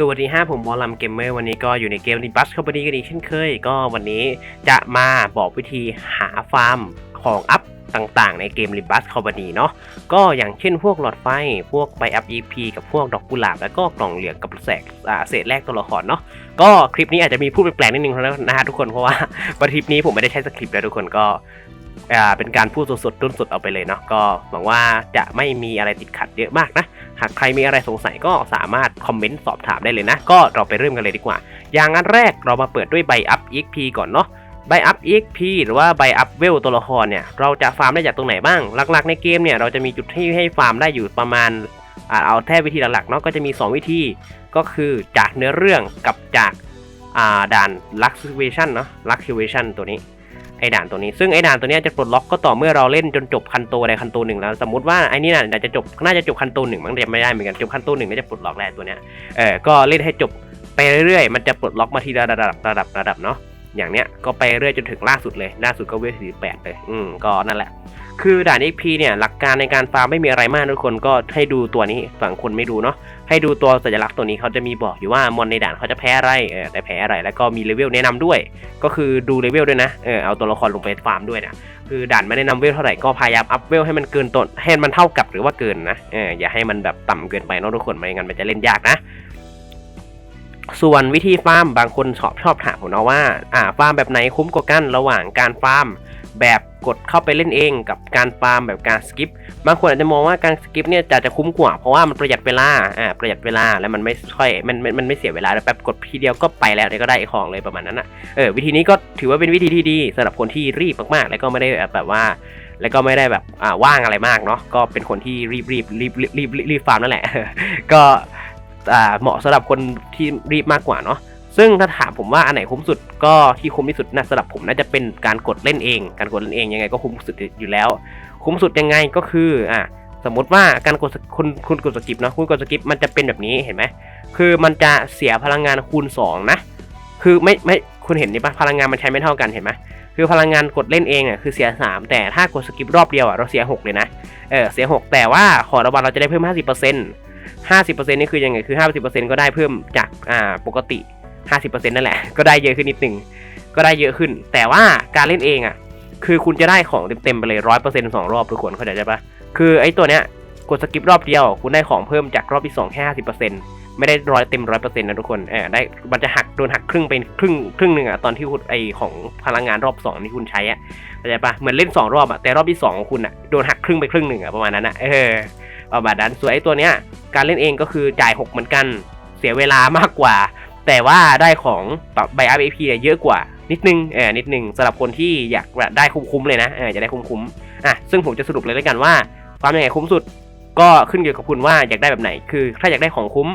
สวัสดีฮะผมวอลลัมเกมเมอร์วันนี้ก็อยู่ในเกมรีบัสคอมพานีกันอีกเช่นเคย ก็วันนี้จะมาบอกวิธีหาฟาร์มของอัพต่างๆ ในเกมรีบัสคอมพานีเนาะก็อย่างเช่นพวกหลอดไฟ พวกใบอัพ EP กับพวกดอกกุหลาบ แล้วก็กล่องเหลืองกับแสกเศษแรกตัวละครเนาะก็คลิปนี้อาจจะมีพูดแปลกๆนิดนึงแล้วนะฮะทุกคนเพราะว่าวันคลิปนี้ผมไม่ได้ใช้สคริปต์นะทุกคนก็ อ่าเป็นการพูดสดๆต้นสดเอาไปเลยเนาะก็หวังว่าจะไม่มีอะไรติดขัดเยอะมากนะ หากใครมีอะไรสงสัยก็สามารถคอมเมนต์สอบถามได้เลยนะ ก็เราไปเริ่มกันเลยดีกว่า อย่างอันแรกเรามาเปิดด้วยใบอัพ EXP ก่อนเนาะใบอัพ EXP หรือว่าใบอัพเวลตัวละครเนี่ยเราจะฟาร์มได้จากตรงไหนบ้าง หลักๆ ในเกมเนี่ยเราจะมีจุดที่ให้ฟาร์มได้อยู่ประมาณอาเอาแท้วิธีหลักๆเนาะก็จะมี 2 วิธีก็คือจากเนื้อเรื่องกับจากอ่าด่าน Luxation เนาะ Luxation ตัวนี้ ไอ้ด่านตัวนี้ ซึ่งไอ้ด่านตัวนี้จะปลดล็อกก็ต่อเมื่อเราเล่นจนจบคันโตใดคันโตหนึ่งแล้ว สมมติว่าไอ้นี่น่ะจะจบน่าจะจบคันโตหนึ่งมั้งแต่ไม่ได้เหมือนกันจบคันโตหนึ่งน่าจะปลดล็อกแล้วตัวเนี้ยเออก็เล่นให้จบไปเรื่อยๆ มันจะปลดล็อกมาทีละระดับระดับระดับเนาะอย่างเนี้ยก็ไปเรื่อยจนถึงล่าสุดเลยล่าสุดก็เวทสี่แปดเลยอืมก็นั่นแหละ คือด่าน XP เนี่ยหลักการในการฟาร์มไม่มีอะไรมากทุกคนก็ให้ดูตัวนี้ฝั่งคนไม่ดูเนาะให้ดูตัวสัญลักษณ์ตัวนี้เขาจะมีบอกอยู่ว่ามอนในด่านเขาจะแพ้อะไรเออแต่แพ้อะไรแล้วก็มีเลเวลแนะนำด้วย ก็คือดูเลเวลด้วยนะเออเอาตัวละครลงไปฟาร์มด้วยนะคือด่านไม่ได้นำเวลเท่าไหร่ก็พยายามอัพเวลให้มันเกินต้นให้มันเท่ากับหรือว่าเกินนะเอออย่าให้มันแบบต่ำเกินไปเนอะทุกคนไม่งั้นมันจะเล่นยากนะส่วนวิธีฟาร์มบางคนชอบชอบถามผมนะว่าอ่าฟาร์มแบบไหนคุ้มกว่ากันระหว่างการฟาร์ม แบบกดเข้าไปเล่นเอง กับการฟาร์มแบบการสกิปบางคนอาจจะมองว่าการสกิปเนี่ยจะจะคุ้มกว่าเพราะว่ามันประหยัดเวลาอ่าประหยัดเวลาแล้วมันไม่ค่อยมันมันมันไม่เสียเวลาแล้วแป๊บกดทีเดียวก็ไปแล้วเดี๋ยก็ได้ของเลยประมาณนั้นอะเออวิธีนี้ก็ถือว่าเป็นวิธีที่ดีสำหรับคนที่รีบมากๆ แล้วก็ไม่ได้แบบว่าแล้วก็ไม่ได้แบบอ่าว่างอะไรมากเนาะก็เป็นคนที่รีบรีบรีบรีบรีบรีบฟาร์มนั่นแหละก็อ่าเหมาะสำหรับคนที่รีบมากกว่าเนาะ ซึ่งถ้าถามผมว่าอันไหนคุ้มสุดก็ที่คุ้มที่สุดนะสำหรับผมน่าจะเป็นการกดเล่นเอง การกดเล่นเองยังไงก็คุ้มสุดอยู่แล้ว คุ้มสุดยังไงก็คืออ่าสมมติว่าการกดคุณคุณกดสกิปเนาะคุณกดสกิปมันจะเป็นแบบนี้เห็นไหมคือมันจะเสียพลังงานคูณสองนะ คือไม่ไม่คุณเห็นนี่ปะพลังงานมันใช้ไม่เท่ากันเห็นไหมคือพลังงานกดเล่นเองอะคือเสีย 3 แต่ถ้ากดสกิปรอบเดียวอะเราเสีย 6 เลยนะเออเสีย 6 แต่ว่าขอรางวัลเราจะได้เพิ่ม 50% 50%นี่คือยังไงคือ 50%ก็ได้เพิ่มจากอ่าปกติ 50%นั่นแหละ ก็ได้เยอะขึ้นนิดนึงก็ได้เยอะขึ้น แต่ว่าการเล่นเองอะ คือคุณจะได้ของเต็มๆไปเลยร้อยเปอร์เซ็นต์สองรอบทุกคนเข้าใจใช่ปะคือไอ้ตัวเนี้ยกดสกิปรอบเดียว คุณได้ของเพิ่มจากรอบที่สองแค่ห้าสิบเปอร์เซ็นต์ไม่ได้ร้อยเต็มร้อยเปอร์เซ็นต์นะทุกคนเออได้มันจะหักโดนหักครึ่งเป็นครึ่งครึ่งหนึ่งอะตอนที่คุณไอของพลังงานรอบสองที่คุณใช้อะเข้าใจปะเหมือนเล่นสองรอบอะแต่รอบที่สองของคุณอะโดนหักครึ่งไปครึ่งหนึ่งอะประมาณนั้นอะเออประมาณนั้นส่วนไอ้ตัวเนี้ยการเล่นเองก็คือจ่ายหกเหมือนกันเสียเวลามากกว่า แต่ว่าได้ของแบบใบอัพเอพีเยอะกว่า นิดนึงเออนิดนึงสำหรับคนที่อยากได้คุ้มๆเลยนะเออจะได้คุ้มๆอะซึ่งผมจะสรุปเลยแล้วกันว่า ความยังไงคุ้มสุดก็ขึ้นอยู่กับคุณว่าอยากได้แบบไหน คือ ถ้าอยากได้ของคุ้ม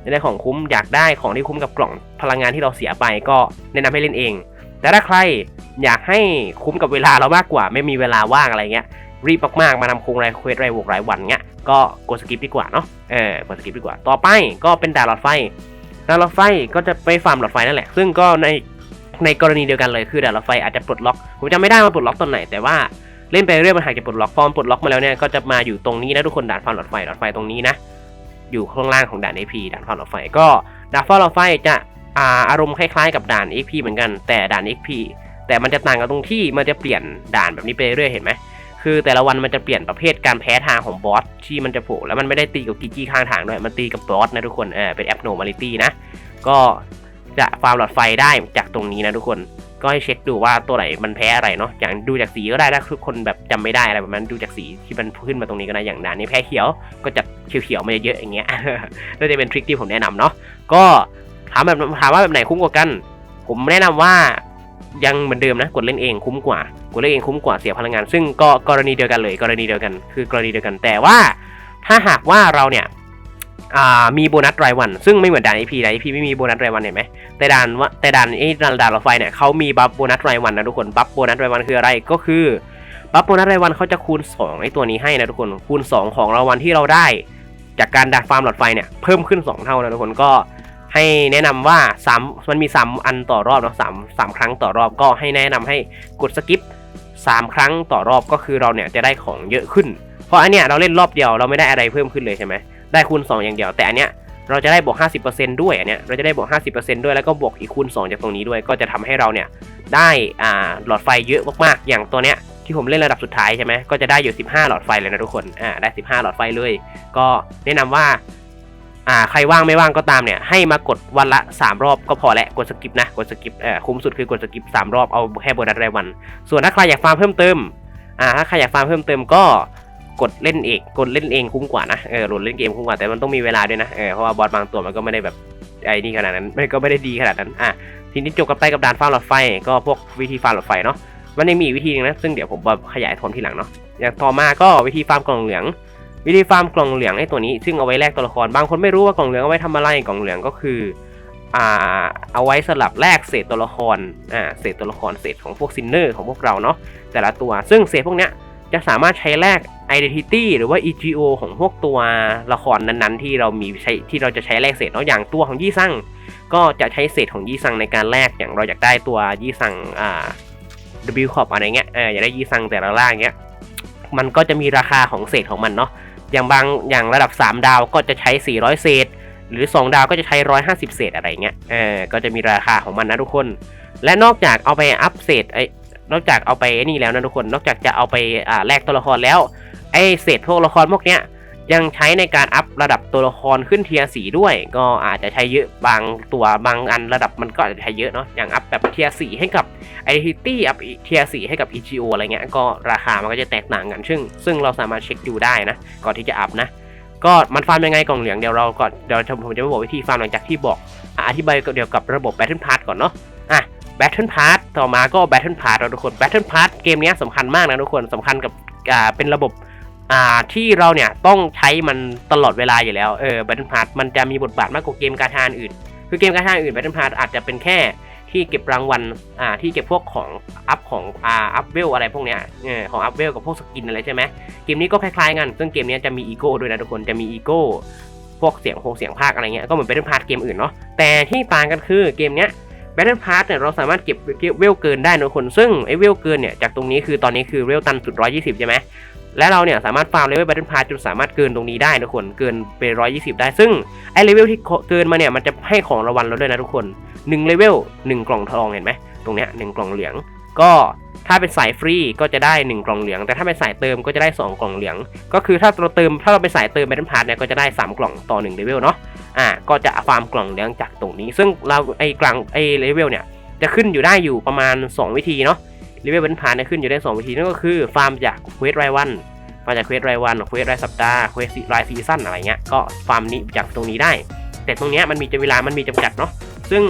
อยากได้ของคุ้ม อยากได้ของที่คุ้มกับกล่องพลังงานที่เราเสียไปก็แนะนำให้เล่นเอง แต่ถ้าใครอยากให้คุ้มกับเวลาเรามากกว่า ไม่มีเวลาว่างอะไรเงี้ยรีบมากๆมาทำโครงรายเควสรายบวกรายวันเงี้ยก็กดสกิปดีกว่าเนาะเออกดสกิปดีกว่า ต่อไปก็เป็นดานหลอดไฟ ด่านหลอดไฟก็จะไปฟาร์มหลอดไฟนั่นแหละ ซึ่งก็ในในกรณีเดียวกันเลยคือด่านหลอดไฟอาจจะปลดล็อกผมจำไม่ได้ว่าปลดล็อกตอนไหนแต่ว่าเล่นไปเรื่อยมันหากจะปลดล็อกฟอร์มปลดล็อกมาแล้วเนี่ยก็จะมาอยู่ตรงนี้นะทุกคนด่านฟาร์มหลอดไฟหลอดไฟตรงนี้นะอยู่ข้างล่างของด่าน AP ด่านฟาร์มหลอดไฟก็ด่านฟาร์มหลอดไฟจะอาอารมณ์คล้ายๆกับด่าน XP เหมือนกันแต่ด่าน XP แต่มันจะต่างกันตรงที่มันจะเปลี่ยนด่านแบบนี้ไปเรื่อยเห็นไหม คือแต่ละวันมันจะเปลี่ยนประเภทการแพ้ทางของบอสที่มันจะโผล่แล้วมันไม่ได้ตีกับกีจี้ข้างทางด้วยมันตีกับบอสนะทุกคนเออเป็นแอปโนมาลิตี้นะก็จะฟาร์มหลอดไฟได้จากตรงนี้นะทุกคนก็ให้เช็คดูว่าตัวไหนมันแพ้อะไรเนาะอย่างดูจากสีก็ได้ถ้าทุกคนแบบจำไม่ได้อะไรแบบนั้นดูจากสีที่มันขึ้นมาตรงนี้ก็ได้อย่างด่านนี้แพ้เขียวก็จะเขียวๆมาเยอะๆอย่างเงี้ยก็จะเป็นทริคที่ผมแนะนำเนาะก็ถามแบบถามว่าแบบไหนคุ้มกว่ากัน ผมแนะนำว่า ยังเหมือนเดิมนะกดเล่นเองคุ้มกว่ากดเล่นเองคุ้มกว่าเสียพลังงาน ซึ่งก็กรณีเดียวกันเลย กรณีเดียวกัน คือกรณีเดียวกันแต่ว่าถ้าหากว่าเราเนี่ยมีโบนัสรายวัน ซึ่งไม่เหมือนด่าน EP ด่าน EP ไม่มีโบนัสรายวันเห็นไหมแต่ด่านว่าแต่ด่านไอ้ด่านด่านรถไฟเนี่ยเขามีบัฟโบนัสรายวันนะทุกคนบัฟโบนัสรายวันคืออะไรก็คือบัฟโบนัสรายวันเขาจะคูณ 2 ไอ้ตัวนี้ให้นะทุกคนคูณ 2 ของรางวัลที่เราได้ จากการดักฟาร์มหลอดไฟเนี่ยเพิ่มขึ้น 2 เท่านะทุกคนก็ ให้แนะนำว่าสามมันมีสามอันต่อรอบเนาะสามสามครั้งต่อรอบก็ให้แนะนำให้กดสกิปสามครั้งต่อรอบก็คือเราเนี่ยจะได้ของเยอะขึ้น เพราะอันเนี้ยเราเล่นรอบเดียวเราไม่ได้อะไรเพิ่มขึ้นเลยใช่ไหมได้คูณ 2 อย่างเดียวแต่อันเนี้ยเราจะได้บวก 50%ด้วยอันเนี้ยเราจะได้บวก 50%ด้วยแล้วก็บวกอีกคูณ 2 จากตรงนี้ด้วย ก็จะทำให้เราเนี่ยได้อ่าหลอดไฟเยอะมากๆ อย่างตัวเนี้ยที่ผมเล่นระดับสุดท้ายใช่ไหมก็จะได้อยู่ 15 หลอดไฟเลยนะทุกคนอ่าได้ 15 หลอดไฟเลย ก็แนะนำว่า อ่าใครว่างไม่ว่างก็ตามเนี่ยให้มากดวันละ 3 รอบก็พอแล้วกดสกิปนะกดสกิปเอ่อคุ้มสุดคือกดสกิป3รอบเอาแค่โบนัสรายวัน ส่วนถ้าใครอยากฟาร์มเพิ่มเติมอ่าถ้าใครอยากฟาร์มเพิ่มเติมก็กดเล่นเองกดเล่นเองคุ้มกว่านะเออโหลดเล่นเกมคุ้มกว่าแต่มันต้องมีเวลาด้วยนะเออเพราะว่าบอสบางตัวมันก็ไม่ได้แบบไอ้นี่ขนาดนั้นไม่ก็ไม่ได้ดีขนาดนั้นอะทีนี้จบกันไปกับด่านฟาร์มหลอดไฟ ก็พวกวิธีฟาร์มหลอดไฟเนาะมันยังมีอีกวิธีหนึงนะซึ่งเดี๋ยวผมขยายทอมทีหลังเนาะอย่างต่อมาก็วิธีฟาร์มกล่องเหลือง วิธีฟาร์มกล่องเหลืองไอ้ตัวนี้ ซึ่งเอาไว้แลกตัวละคร บางคนไม่รู้ว่ากล่องเหลืองเอาไว้ทำอะไร กล่องเหลืองก็คืออ่าเอาไว้สลับแลกเศษตัวละครอ่าเศษตัวละครเศษของพวกซินเนอร์ของพวกเราเนาะแต่ละตัว ซึ่งเศษพวกเนี้ยจะสามารถใช้แลก identity หรือว่า EGO ของพวกตัวละครนั้นๆ ที่เรามีใช้ที่เราจะใช้แลกเศษเนาะอย่างตัวของยี่ซังก็จะใช้เศษของยี่ซังในการแลกอย่างเราอยากได้ตัวยี่ซังอ่า W c o p อะไรเงี้ยอออยากได้ยี่ซังแต่ละล่างเงี้ยมันก็จะมีราคาของเศษของมันเนาะ อย่างบางอย่างระดับ 3 ดาวก็จะใช้ 400 เศษ หรือ 2 ดาวก็จะใช้ 150 เศษอะไรเงี้ยเออก็จะมีราคาของมันนะทุกคน และนอกจากเอาไปอัพเศษไอ้นอกจากเอาไปนี่แล้วนะทุกคน นอกจากจะเอาไปอ่าแลกตัวละครแล้วไอ้เศษพวกละครพวกเนี้ย ยังใช้ในการอัพระดับตัวละครขึ้นเทียร์สีด้วย ก็อาจจะใช้เยอะบางตัวบางอันระดับมันก็อาจจะใช้เยอะเนาะอย่างอัพแบบเทียร์สีให้กับ Identity อัพเทียร์สีให้กับ EGO อะไรเงี้ยก็ราคามันก็จะแตกต่างกัน ซึ่ง ซึ่งเราสามารถเช็คดูได้นะก่อนที่จะอัพนะก็มันฟาร์มยังไงกล่องเหลืองเดี๋ยวเราก่อนเดี๋ยวผมจะมาบอกวิธีฟาร์มหลังจากที่บอกอธิบายเกี่ยวกับระบบ Battle Pass ก่อนเนาะอะ Battle Pass ต่อมาก็ Battle Pass เราทุกคน Battle Pass เกมนี้สำคัญมากนะทุกคนสำคัญกับอ่าเป็นระบบ อ่าที่เราเนี่ยต้องใช้มันตลอดเวลาอยู่แล้วเออ Battle Pass มันจะมีบทบาทมากกว่าเกมการทานอื่น คือเกมการทานอื่น Battle Pass อาจจะเป็นแค่ที่เก็บรางวัลอ่าที่เก็บพวกของอัพของอ่าอัพเวลอะไรพวกเนี้ยเออของอัพเวลกับพวกสกินอะไรใช่ไหมเกมนี้ก็คล้ายๆกัน ซึ่งเกมนี้จะมีอีโก้ด้วยนะทุกคนจะมีอีโก้พวกเสียงโคงเสียงภาคอะไรเงี้ยก็เหมือน Battle Pass เกมอื่นเนาะแต่ที่ต่างกันคือเกมเนี้ย Battle Pass เนี่ยเราสามารถเก็บเวลเกินได้นะทุกคน ซึ่งไอ้เวลเกินเนี่ยจากตรงนี้คือตอนนี้คือเวลตันสุด 120 ใช่ไหม และเราเนี่ยสามารถฟาร์มเลเวล Battle Pass จนสามารถเกินตรงนี้ได้นะทุกคนเกินไป120ได้ ซึ่งไอเลเวลที่เกินมาเนี่ยมันจะให้ของรางวัลเราด้วยนะทุกคน1เลเวล1กล่องทองเห็นไหมตรงเนี้ย1กล่องเหลือง ก็ถ้าเป็นสายฟรีก็จะได้ 1 กล่องเหลือง แต่ถ้าเป็นสายเติมก็จะได้ 2 กล่องเหลือง ก็คือถ้าเราเติมถ้าเราเป็นสายเติม Battle Pass เนี่ยก็จะได้ 3 กล่องต่อ1เลเวลเนาะอ่าก็จะฟาร์มกล่องเหลืองจากตรงนี้ ซึ่งเราไอ้กล่องไอ้เลเวลเนี่ยจะขึ้นอยู่ได้อยู่ประมาณ 2 วิธีเนาะ เลเวล Battle Pass เนี่ยขึ้นอยู่ได้2วิธีนั่นก็คือฟาร์มจากเควสรายวันมาจากเควสรายวันเควสรายสัปดาห์เควสรายซีซั่นอะไรเงี้ยก็ฟาร์มนี้จากตรงนี้ได้ แต่ตรงเนี้ยมันมีเวลามันมีจำกัดเนาะซึ่ง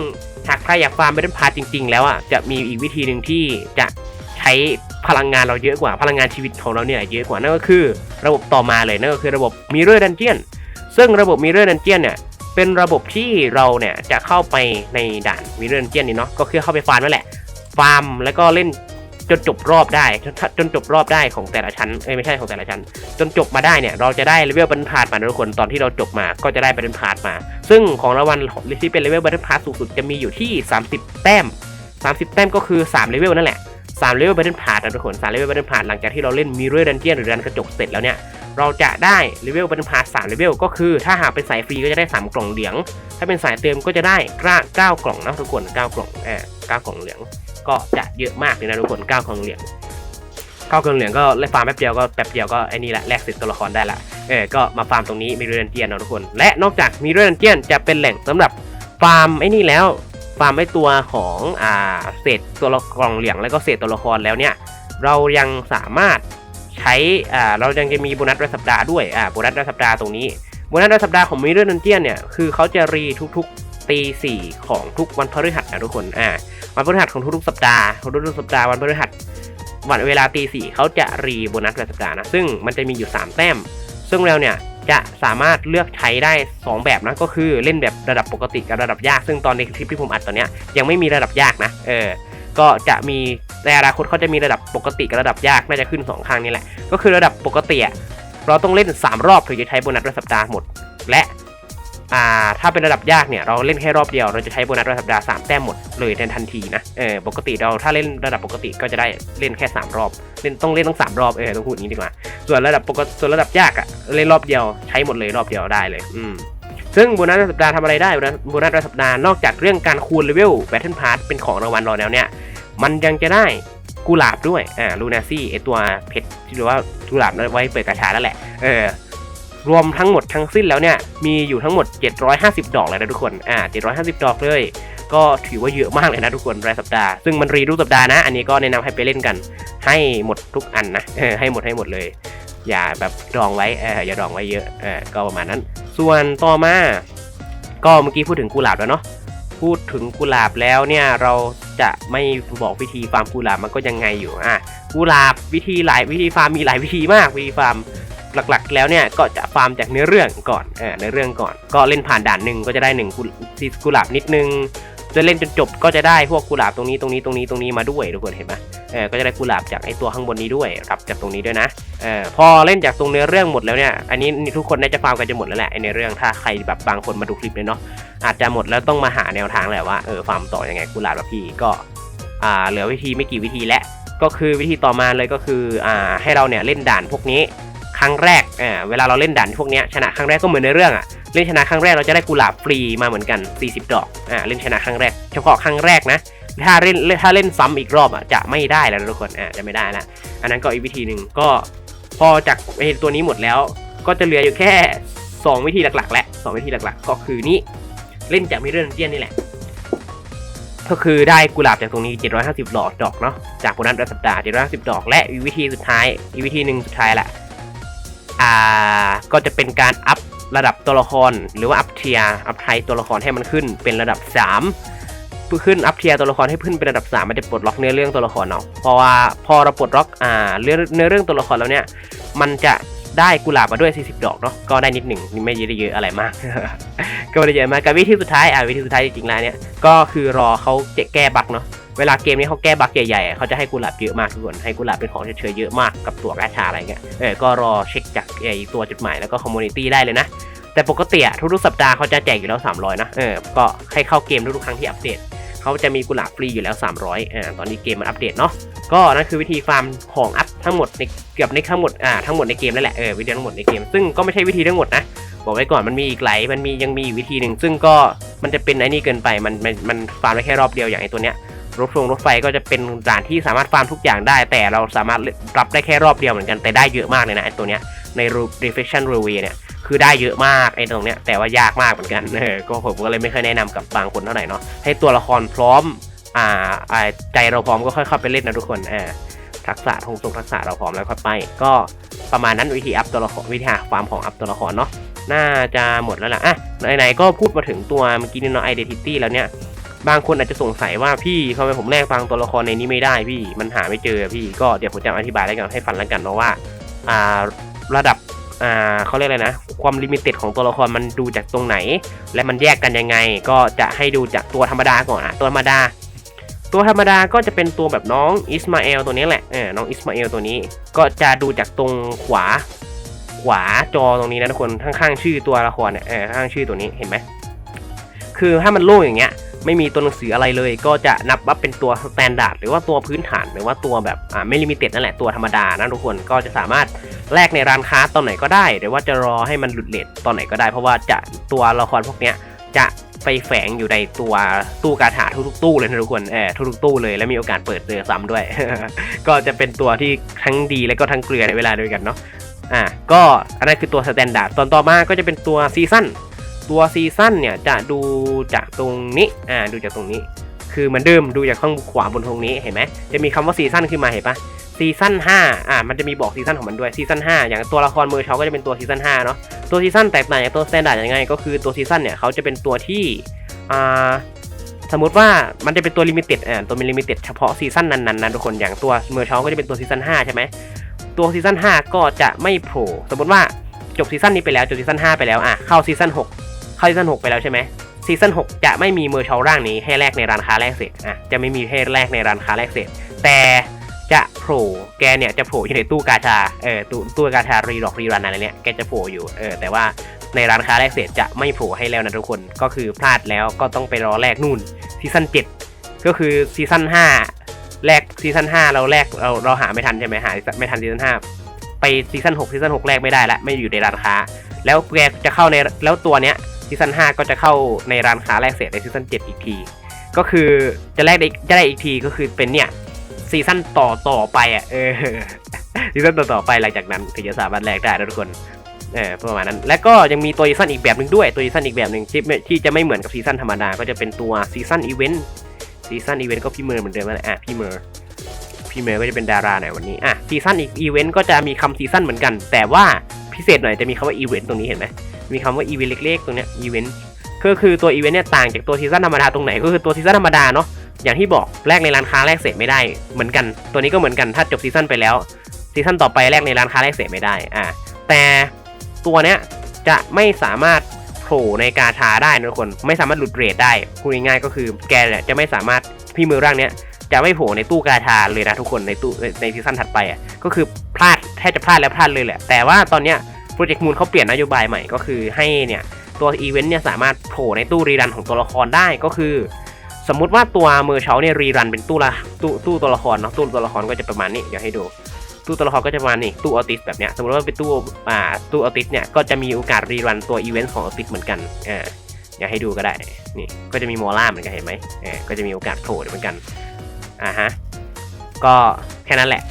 หากใครอยากฟาร์ม Battle Pass จริง ๆ แล้วอะจะมีอีกวิธีหนึ่งที่จะใช้พลังงานเราเยอะกว่าพลังงานชีวิตของเราเนี่ยเยอะกว่านั่นก็คือ ระบบต่อมาเลยนั่นก็คือระบบ Mirror Dungeon ซึ่งระบบ Mirror Dungeon เนี่ยเป็นระบบที่เราเนี่ยจะเข้าไปในด่าน Mirror Dungeon นี่เนาะก็คือเข้าไปฟาร์มนั่นแหละฟาร์มแล้วก็เล่น จนจบรอบได้จนจนจบรอบได้ของแต่ละชั้นเอ้ยไม่ใช่ของแต่ละชั้น จนจบมาได้เนี่ยเราจะได้เลเวลบันพาดมาทุกคนตอนที่เราจบมาก็จะได้บันพาดมา ซึ่งของรางวัลที่เป็นเลเวลบันพาดสูงสุดจะมีอยู่ที่ 30 แต้ม 30 แต้มก็คือ3เลเวลนั่นแหละ3เลเวลบันพาดนะทุกคน3เลเวลบันพาดหลังจากที่เราเล่นมิเรอร์ดันเจียนหรือดันกระจกเสร็จแล้วเนี่ย เราจะได้เลเวลบันพาด3เลเวลก็คือ ถ้าหากเป็นสายฟรีก็จะได้ 3 กล่องเหลือง ถ้าเป็นสายเติมก็จะได้กล้า9กล่องนะทุกคน9กล่องเออ9กล่องเหลือง ก็จะเยอะมากเลยนะทุกคน9กล่องเหลือง9กล่องเหลืองก็เล่นฟาร์มแป๊บเดียวก็แป๊บเดียวก็ไอ้นี่แหละแลกสิทธิ์ตัวละครได้ละเออก็มาฟาร์มตรงนี้มีเรือนเจียนนะทุกคน และนอกจากมีเรือนเจียนจะเป็นแหล่งสำหรับฟาร์มไอ้นี่แล้วฟาร์มไอ้ตัวของอ่าเศษตัวละครเหลืองแล้วก็เศษตัวละครแล้วเนี่ยเรายังสามารถใช้อ่าเรายังจะมีโบนัสรายสัปดาห์ด้วยอ่าโบนัสรายสัปดาห์ตรงนี้โบนัสรายสัปดาห์ของมีเรือนเจียนเนี่ยคือเขาจะรีทุกๆ ตีสี่ของทุกวันพฤหัสนะทุกคนอ่าวันพฤหัสของทุกๆสัปดาห์ของทุกๆสัปดาห์วันพฤหัสวันเวลาตีสี่เขาจะรีโบนัสรายสัปดาห์นะซึ่งมันจะมีอยู่ 3 แต้ม ซึ่งเราเนี่ยจะสามารถเลือกใช้ได้ 2 แบบนะก็คือเล่นแบบระดับปกติกับระดับยาก ซึ่งตอนในคลิปที่ผมอัดตอนเนี้ยยังไม่มีระดับยากนะเออก็จะมีในอนาคตเขาจะมีระดับปกติกับระดับยากน่าจะขึ้น 2 ครั้งนี่แหละ ก็คือระดับปกติเราต้องเล่น 3 รอบถึงจะใช้โบนัสรายสัปดาห์หมด และ อ่าถ้าเป็นระดับยากเนี่ยเราเล่นแค่รอบเดียวเราจะใช้โบนัสรายสัปดาห์3แต้มหมดเลยในทันทีนะเออปกติเราถ้าเล่นระดับปกติก็จะได้เล่นแค่3รอบเล่นต้องเล่นต้องสามรอบเออต้องพูดอย่างนี้ดีกว่าส่วนระดับปกติส่วนระดับยากอะเล่นรอบเดียวใช้หมดเลยรอบเดียวได้เลยอืมซึ่งโบนัสรายสัปดาห์ทำอะไรได้โบนัสรายสัปดาห์นอกจากเรื่องการคูณเลเวลแบทเทิลพาร์เป็นของรางวัลรอแล้วเนี่ย มันยังจะได้กุหลาบด้วยอ่าลูนาซี่ไอตัวเพชรหรือว่ากุหลาบไว้เปิดกระชาแล้วแหละเออ รวมทั้งหมดทั้งสิ้นแล้วเนี่ยมีอยู่ทั้งหมด 750 ดอกเลยนะทุกคนอ่า750 ดอกเลย ก็ถือว่าเยอะมากเลยนะทุกคนรายสัปดาห์ซึ่งมันรีทุกสัปดาห์นะ อันนี้ก็แนะนำให้ไปเล่นกัน ให้หมดทุกอันนะให้หมดให้หมดเลย อย่าแบบดองไว้เอออย่าดองไว้เยอะเออก็ประมาณนั้น ส่วนต่อมา ก็เมื่อกี้พูดถึงกุหลาบแล้วเนาะพูดถึงกุหลาบแล้วเนี่ยเราจะไม่บอกวิธีฟาร์มกุหลาบมันก็ยังไงอยู่อะกุหลาบวิธีหลายวิธีฟาร์มมีหลายวิธีมากวิธีฟาร์ม หลักๆ แล้วเนี่ยก็จะฟาร์มจากเนื้อเรื่องก่อนเออเนื้อเรื่องก่อน ก็เล่นผ่านด่านหนึ่งก็จะได้หนึ่งกุซีกุหลาบนิดนึงจนเล่นจนจบก็จะได้พวกกุหลาบตรงนี้ตรงนี้ตรงนี้ตรงนี้มาด้วยทุกคนเห็นไหมเออก็จะได้กุหลาบจากไอตัวข้างบนนี้ด้วยรับจากตรงนี้ด้วยนะเออพอเล่นจากตรงเนื้อเรื่องหมดแล้วเนี่ยอันนี้ทุกคนน่าจะฟาร์มกันจะหมดแล้วแหละไอในเรื่องถ้าใครแบบบางคนมาดูคลิปเลยเนาะอาจจะหมดแล้วต้องมาหาแนวทางแหละว่าเออฟาร์มต่อยังไงกุหลาบแบบพี่ก็อ่าเหลือวิธีไม่กี่วิธีแล้วก็คือวิธีต่อมาเลยก็คืออ่าให้เราเนี่ยเล่นด่านพวกนี้ ครั้งแรกเออเวลาเราเล่นด่านพวกนี้ชนะครั้งแรกก็เหมือนในเรื่องอะเล่นชนะครั้งแรกเราจะได้กุหลาบฟรีมาเหมือนกัน 40 ดอกอ่าเล่นชนะครั้งแรก เฉพาะครั้งแรกนะถ้าเล่นถ้าเล่นซ้ำอีกรอบอะจะไม่ได้แล้วทุกคนอ่าจะไม่ได้ละอันนั้นก็อีกวิธีหนึ่งก็พอจากไอตัวนี้หมดแล้ว ก็จะเหลืออยู่แค่ 2 วิธีหลักๆ และสองวิธีหลักๆ ก็คือนี่เล่นจากมิเรนเจียนนี่แหละ ก็คือได้กุหลาบจากตรงนี้ 750ดอกดอกเนาะจากโบนัสราสัปดาห์750 ดอก และอีกวิธีสุดท้ายอีกวิธีหนึ่งสุดท้ายแหละ อ่าก็จะเป็นการอัพระดับตัวละคร หรือว่าอัพเทียอัพไทตัวละครให้มันขึ้นเป็นระดับ 3 เพื่อขึ้นอัพเทียตัวละครให้ขึ้นเป็นระดับ 3 มันจะปลดล็อกเนื้อเรื่องตัวละครเนาะเพราะว่าพอเราปลดล็อกอ่าเรื่องเนื้อเรื่องตัวละครแล้วเนี่ย มันจะได้กุหลาบมาด้วย 40 ดอกเนาะก็ได้นิดหนึ่งไม่ได้เยอะอะไรมาก ก็ไม่ได้เยอะมากกับวิธีสุดท้ายอะวิธีสุดท้ายจริงๆแล้วเนี่ยก็คือรอเขาจะแก้บั๊กเนาะ เวลาเกมนี้เขาแก้บั๊กใหญ่ๆเขาจะให้กุหลาบเยอะมากทุกคนให้กุหลาบเป็นของเฉยๆเยอะมากกับตัวกาชาอะไรเงี้ยเออก็รอเช็คจากไอตัวจุดหมายแล้วก็คอมมูนิตี้ได้เลยนะแต่ปกติอะทุกๆสัปดาห์เขาจะแจกอยู่แล้ว 300 นะเออก็ให้เข้าเกมทุกๆครั้งที่อัปเดตเขาจะมีกุหลาบฟรีอยู่แล้ว 300อ่าตอนนี้เกมมันอัปเดตเนาะก็นั่นคือวิธีฟาร์มของอัพทั้งหมดในเกือบในทั้งหมดอ่าทั้งหมดในเกมนั่นแหละเออวิธีทั้งหมดในเกมซึ่งก็ไม่ใช่วิธีทั้งหมดนะบอกไว้ก่อนมันมีอีกหลายมันมียังมีวิธีหนึ่งซึ่งก็มันจะเป็นไอ้นี่เกินไปมันมันมันฟาร์มได้แค่รอบเดียวอย่างไอ้ตัวเนี้ย รถฟงรถไฟก็จะเป็นด่านที่สามารถฟาร์มทุกอย่างได้ แต่เราสามารถรับได้แค่รอบเดียวเหมือนกันแต่ได้เยอะมากเลยนะไอ้ตัวเนี้ยใน reflection railway เนี่ยคือได้เยอะมากไอ้ตรงเนี้ยแต่ว่ายากมากเหมือนกันเออก็ผมก็เลยไม่ค่อยแนะนำกับบางคนเท่าไหร่เนาะให้ตัวละครพร้อมอ่าใจเราพร้อมก็ค่อยเข้าไปเล่นนะทุกคนเออทักษะทงทรงทักษะเราพร้อมแล้วค่อยไป ก็ประมาณนั้นวิธีอัพตัวละครวิธีหาฟาร์มของอัพตัวละครเนาะน่าจะหมดแล้วล่ะอะไหนๆก็พูดมาถึงตัวเมื่อกี้นี่เนาะ identity แล้วเนี่ย บางคนอาจจะสงสัยว่าพี่ทำไมผมแลกฟังตัวละครในนี้ไม่ได้พี่มันหาไม่เจอพี่ก็เดี๋ยวผมจะอธิบายแล้วกันให้ฟังแล้วกันเนาะว่าอ่าระดับอ่าเขาเรียกอะไรนะ ความลิมิเต็ดของตัวละครมันดูจากตรงไหน และมันแยกกันยังไง ก็จะให้ดูจากตัวธรรมดาก่อนอะตัวธรรมดา ตัวธรรมดาก็จะเป็นตัวแบบน้องอิสมาเอลตัวนี้แหละเออน้องอิสมาเอลตัวนี้ ก็จะดูจากตรงขวา ขวาจอตรงนี้นะทุกคนข้างๆชื่อตัวละครเนี่ยเออข้างชื่อตัวนี้เห็นไหมคือถ้ามันโล่งอย่างเงี้ย ไม่มีตัวหนังสืออะไรเลย ก็จะนับว่าเป็นตัวสแตนดาร์ดหรือว่าตัวพื้นฐานหรือว่าตัวแบบอ่าไม่ลิมิเต็ดนั่นแหละตัวธรรมดานะทุกคนก็จะสามารถแลกในร้านค้าตอนไหนก็ได้ หรือว่าจะรอให้มันหลุดเลทตอนไหนก็ได้ เพราะว่าจะตัวละครพวกเนี้ยจะไปแฝงอยู่ในตัวตู้กาถาทุกๆตู้เลยนะทุกคนเออทุกๆตู้เลยและมีโอกาสเปิดเจอซ้ำด้วย ก็จะเป็นตัวที่ทั้งดีและก็ทั้งเกลือในเวลาเดียวกันเนาะอ่าก็อันนั้นคือตัวสแตนดาร์ดตอนต่อมาก็จะเป็นตัวซีซั่น ตัวซีซั่นเนี่ยจะดูจากตรงนี้อ่าดูจากตรงนี้ คือเหมือนเดิมดูจากข้างขวาบนตรงนี้เห็นไหมจะมีคำว่าซีซั่นขึ้นมาเห็นปะซีซั่น5อ่ามันจะมีบอกซีซั่นของมันด้วยซีซั่น5อย่างตัวละครเมอร์เชาก็จะเป็นตัวซีซั่น5เนาะตัวซีซั่นแตกต่างจากตัวสแตนดาร์ดยังไงก็คือตัวซีซั่นเนี่ยเขาจะเป็นตัวที่อ่าสมมติว่ามันจะเป็นตัวลิมิเต็ดอ่าตัวมีลิมิเต็ดเฉพาะซีซั่นนั้นๆนะทุกคนอย่างตัวเมอร์เชาก็จะเป็นตัวซีซั่น5ใช่ไหมตัวซีซั่น5ก็จะไม่โผล่สมมติว่าจบซีซั่นนี้ไปแล้วจบซีซั่น5ไปแล้วอะเข้าซีซั่น6 เข้าซีซั่น6ไปแล้วใช่ไหมซีซั่น6จะไม่มีเมอร์ชาร่างนี้ให้แลกในร้านค้าแลกเสร็จอะจะไม่มีให้แลกในร้านค้าแลกเสร็จแต่จะโผล่แกเนี่ยจะโผล่อยู่ในตู้กาชาเออตู้ตู้กาชารีดอกรีรันอะไรเนี่ยแกจะโผล่อยู่เออแต่ว่าในร้านค้าแลกเสร็จจะไม่โผล่ให้แล้วนะทุกคนก็คือพลาดแล้วก็ต้องไปรอแลกนู่นซีซั่น7ก็คือซีซั่น5แรกซีซั่น5เราแรกเราเราหาไม่ทันใช่ไหมหาไม่ทันซีซั่น5ไปซีซั่น6ซีซั่น6แรกไม่ได้ละไม่อยู่ในร้านค้า แล้วแกจะเข้าในแล้วตัวเนี้ย ซีซั่น5ก็จะเข้าในร้านค้าแลกเศษในซีซั่น7 อีกที ก็คือจะแลกได้จะได้อีกทีก็คือเป็นเนี่ยซีซั่นต่อต่อไปอะเออซีซั่นต่อต่อไปหลังจากนั้นถึงจะสามารถแลกได้นะทุกคนเออประมาณนั้น และก็ยังมีตัวซีซั่นอีกแบบหนึ่งด้วยตัวซีซั่นอีกแบบหนึ่งที่ที่จะไม่เหมือนกับซีซั่นธรรมดาก็จะเป็นตัวซีซั่นอีเวนต์ซีซั่นอีเวนต์ก็พี่เมอร์เหมือนเดิมนั่นแหละอะพี่เมอร์พี่เมอร์ก็จะเป็นดาราหน่อยวันนี้ อะซีซั่นอีกอีเวนต์ก็จะมีคำซีซั่นเหมือนกัน แต่ว่าพิเศษหน่อยจะมีคำว่าอีเวนต์ตรงนี้เห็นไหม มีคำว่าอีเวนต์เล็กๆตรงเนี้ยอีเวนต์ก็คือตัวอีเวนต์เนี่ยต่างจากตัวซีซั่นธรรมดาตรงไหนก็คือตัวซีซั่นธรรมดาเนาะอย่างที่บอกแลกในร้านค้าแลกเสร็จไม่ได้เหมือนกัน ตัวนี้ก็เหมือนกันถ้าจบซีซั่นไปแล้วซีซั่นต่อไปแลกในร้านค้าแลกเสร็จไม่ได้อ่าแต่ตัวเนี้ยจะไม่สามารถโผล่ในกาชาได้นะทุกคนไม่สามารถหลุดเรทได้พูดง่ายๆก็คือแกจะไม่สามารถพี่มือร่างเนี้ยจะไม่โผล่ในตู้กาชาเลยนะทุกคนในตู้ในในซีซั่นถัดไปอะก็คือพลาดแทบจะพลาดแล้วพลาดเลยแหละแต่ว่าตอนเนี้ย โปรเจกต์มูลเขาเปลี่ยนนโยบายใหม่ก็คือให้เนี่ยตัวอีเวนต์เนี่ยสามารถโผล่ในตู้รีรันของตัวละครได้ก็คือ สมมุติว่าตัวเมอร์เชลเนี่ยรีรันเป็นตู้ละตู้ตู้ตัวละครเนาะตู้ตัวละครก็จะประมาณนี้เดี๋ยวให้ดูตู้ตัวละครก็จะประมาณนี้ตู้ออติสแบบเนี้ยสมมติว่าเป็นตู้อ่าตู้ออติสเนี่ยก็จะมีโอกาสรีรันตัวอีเวนต์ของออติสเหมือนกันอ่าอยากให้ดูก็ได้นี่ก็จะมีโมล่าเหมือนกันเห็นไหมเออก็จะมีโอกาสโผล่เหมือนกันอ่าฮะก็แค่นั้นแหละ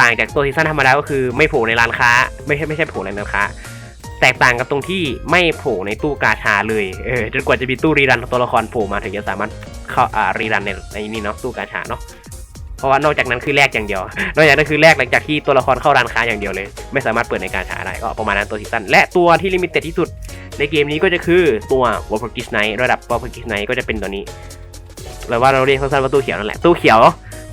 ต่างจากตัวซีซั่นธรรมดาก็คือไม่โผล่ในร้านค้า ไม่ใช่ไม่ใช่โผล่ในร้านค้า แตกต่างกับตรงที่ไม่โผล่ในตู้กาชาเลยเออจนกว่าจะมีตู้รีรันตัวละครโผล่มาถึงจะสามารถเข้าอ่ารีรันในในนี่เนาะตู้กาชาเนาะเพราะว่านอกจากนั้นคือแลกอย่างเดียว นอกจากนั้นคือแลกหลังจากที่ตัวละครเข้าร้านค้าอย่างเดียวเลย ไม่สามารถเปิดในกาชาได้ก็ประมาณนั้นตัวซีซั่นและตัวที่ลิมิเต็ดที่สุด ในเกมนี้ก็จะคือตัววอลพกิสไนระดับวอลพกิสไนก็จะเป็นตัวนี้หรือว่าเราเรียกสั้นๆว่าตู้เขียวนั่นแหละตู้เขียว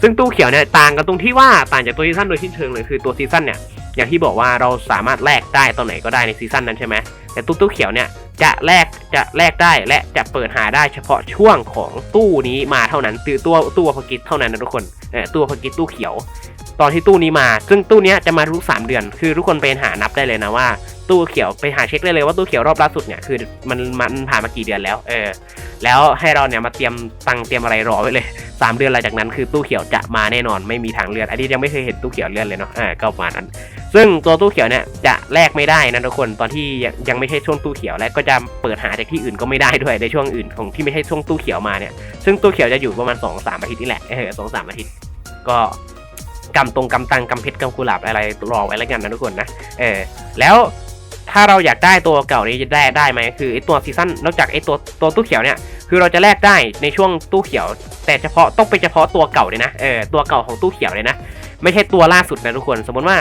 ซึ่งตู้เขียวเนี่ยต่างกันตรงที่ว่าต่างจากตัวซีซั่นโดยสิ้นเชิงเลยคือตัวซีซั่นเนี่ยอย่างที่บอกว่าเราสามารถแลกได้ตอนไหนก็ได้ในซีซั่นนั้นใช่ไหมแต่ตู้ตู้เขียวเนี่ยจะแลกจะแลกได้และจะเปิดหาได้เฉพาะช่วงของตู้นี้มาเท่านั้นตือตัวตัวพกิจเท่านั้นนะทุกคนเออตัวพกิจตู้เขียว ตอนที่ตู้นี้มา ซึ่งตู้นี้จะมาทุกสามเดือน คือทุกคนไปหานับได้เลยนะว่าตู้เขียวไปหาเช็คได้เลยว่าตู้เขียวรอบล่าสุดเนี่ยคือมันมันผ่านมากี่เดือนแล้วเออแล้วให้เราเนี่ยมาเตรียมตังเตรียมอะไรรอไว้เลยสามเดือนหลังจากนั้นคือตู้เขียวจะมาแน่นอนไม่มีทางเลื่อนอันนี้ยังไม่เคยเห็นตู้เขียวเลื่อนเลยเนาะอ่าก็ประมาณนั้น ซึ่งตัวตู้เขียวเนี่ยจะแลกไม่ได้นะทุกคนตอนที่ยังไม่ใช่ช่วงตู้เขียวและก็จะเปิดหาจากที่อื่นก็ไม่ได้ด้วยในช่วงอื่นของที่ไม่ใช่ช่วงตู้เขียวมาเนี่ยซึ่งตู้เขียวจะอยู่ประมาณ2อสามอาทิตย์นี่แหละเออสองสามอาทิตย์ก็ กำตรงกำตังกำเพชรกำกุหลาบอะไรรอไว้แล้วกันนะทุกคนนะเออแล้วถ้าเราอยากได้ตัวเก่านี้จะได้ได้ไหมคือไอตัวซีซั่นนอกจากไอตัวตัวตู้เขียวเนี่ยคือเราจะแลกได้ในช่วงตู้เขียว แต่เฉพาะต้องเป็นเฉพาะตัวเก่าเลยนะเออตัวเก่าของตู้เขียวเลยนะ ไม่ใช่ตัวล่าสุดนะทุกคน สมมติว่า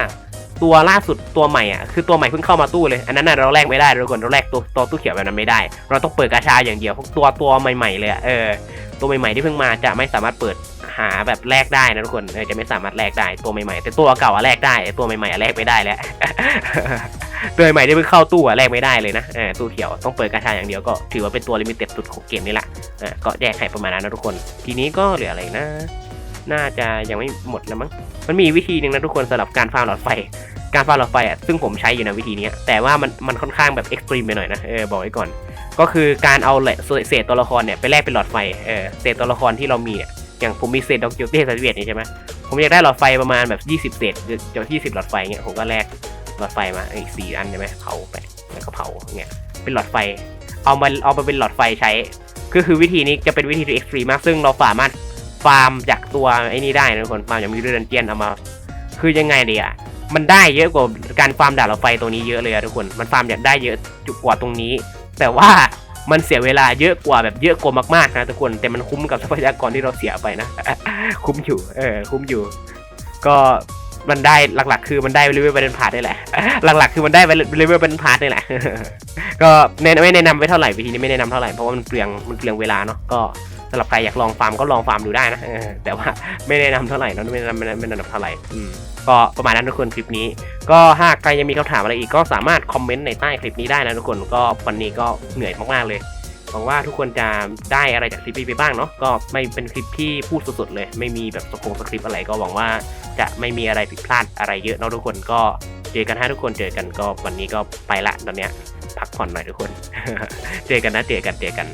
ตัวล่าสุดตัวใหม่อะคือตัวใหม่เพิ่งเข้ามาตู้เลย อันนั้นน่ะเราแลกไม่ได้ทุกคนเราแลกตัวตัวตู้เขียวแบบนั้นไม่ได้ เราต้องเปิดกาชาอย่างเดียวพวกตัวตัวใหม่ๆเลยเออตัวใหม่ๆที่เพิ่งมาจะไม่สามารถเปิด หาแบบแลกได้นะทุกคนเออจะไม่สามารถแลกได้ตัวใหม่ๆ แต่ตัวเก่าอะแลกได้ตัวใหม่ๆอะแลกไม่ได้แล้วตัวใหม่ที่เพิ่งเข้าตู้อะแลกไม่ได้เลยนะเออตู้เขียวต้องเปิดกาชาอย่างเดียวก็ถือว่าเป็นตัวลิมิเต็ดสุดของเกมนี่แหละอะก็แยกให้ประมาณนั้นนะทุกคน ทีนี้ก็เหลืออะไรนะ น่าจะยังไม่หมดแล้วมั้งมันมีวิธีหนึ่งนะทุกคนสำหรับการฟาร์มหลอดไฟการฟาร์มหลอดไฟอะซึ่งผมใช้อยู่ในะวิธีนี้แต่ว่ามันมันค่อนข้างแบบเอ็กซ์ตรีมไปหน่อยนะเออบอกไว้ก่อน ก็คือการเอาเศษตัวละครเนี่ยไปแลกเป็นหลอดไฟเออเศษตัวละครที่เรามีเนี่ย อย่างผมมีเศษด็อกกิวเต้สวิเวตนี่ใช่ไหมผมอยากได้หลอดไฟประมาณแบบ20เศษหรือจะ20หลอดไฟเงี้ยผมก็แลกหลอดไฟมาอีกสี่อันใช่ไหมเผาไปแล้วก็เผาเงี้ยเป็นหลอดไฟ เอามาเอามาเป็นหลอดไฟใช้ ก็คือวิธีนี้จะเป็นวิธีที่เอ็กซ์ตรีมมากซึ่งเราสามารถฟาร์มจากตัวไอ้นี่ได้นะทุกคนฟาร์มจากมิเรนเจียนเอามา คือยังไงดีอะมันได้เยอะกว่าการฟาร์มดาบหลอดไฟตัวนี้เยอะเลยอะทุกคน มันฟาร์มอยากได้เยอะจุกว่าตรงนี้ แต่ว่า มันเสียเวลาเยอะกว่าแบบเยอะกว่ามากๆนะทุกคนแต่มันคุ้มกับทรัพยากรที่เราเสียไปนะ คุ้มอยู่เออคุ้มอยู่ ก็มันได้หลักๆ คือมันได้เลเวลเป็นพาร์ทนี่แหละ หลักๆ คือมันได้เลเวลเป็นพาร์ทนี่แหละ ก็แนะไม่แนะนำไว้เท่าไหร่วิธีนี้ไม่แนะนำเท่าไหร่เพราะว่ามันเปลืองมันเปลืองเวลาเนาะก็ สำหรับใครอยากลองฟาร์มก็ลองฟาร์มดูได้นะแต่ว่าไม่แนะนำเท่าไหร่นะไม่แนะนำไม่แนะนำเท่าไหร่อืมก็ประมาณนั้นทุกคนคลิปนี้ ก็หากใครยังมีคำถามอะไรอีกก็สามารถคอมเมนต์ในใต้คลิปนี้ได้นะทุกคนก็วันนี้ก็เหนื่อยมากๆเลยหวังว่าทุกคนจะได้อะไรจากคลิปนี้ไปบ้างเนาะก็ไม่เป็นคลิปที่พูดสดๆเลย ไม่มีแบบสกงสคริปอะไรก็หวังว่าจะไม่มีอะไรผิดพลาดอะไรเยอะเนาะทุกคนก็เจอกันให้ทุกคนเจอกันก็วันนี้ก็ไปละตอนเนี้ยพักผ่อนหน่อยทุกคน เจอกันนะเจอกันเจอกัน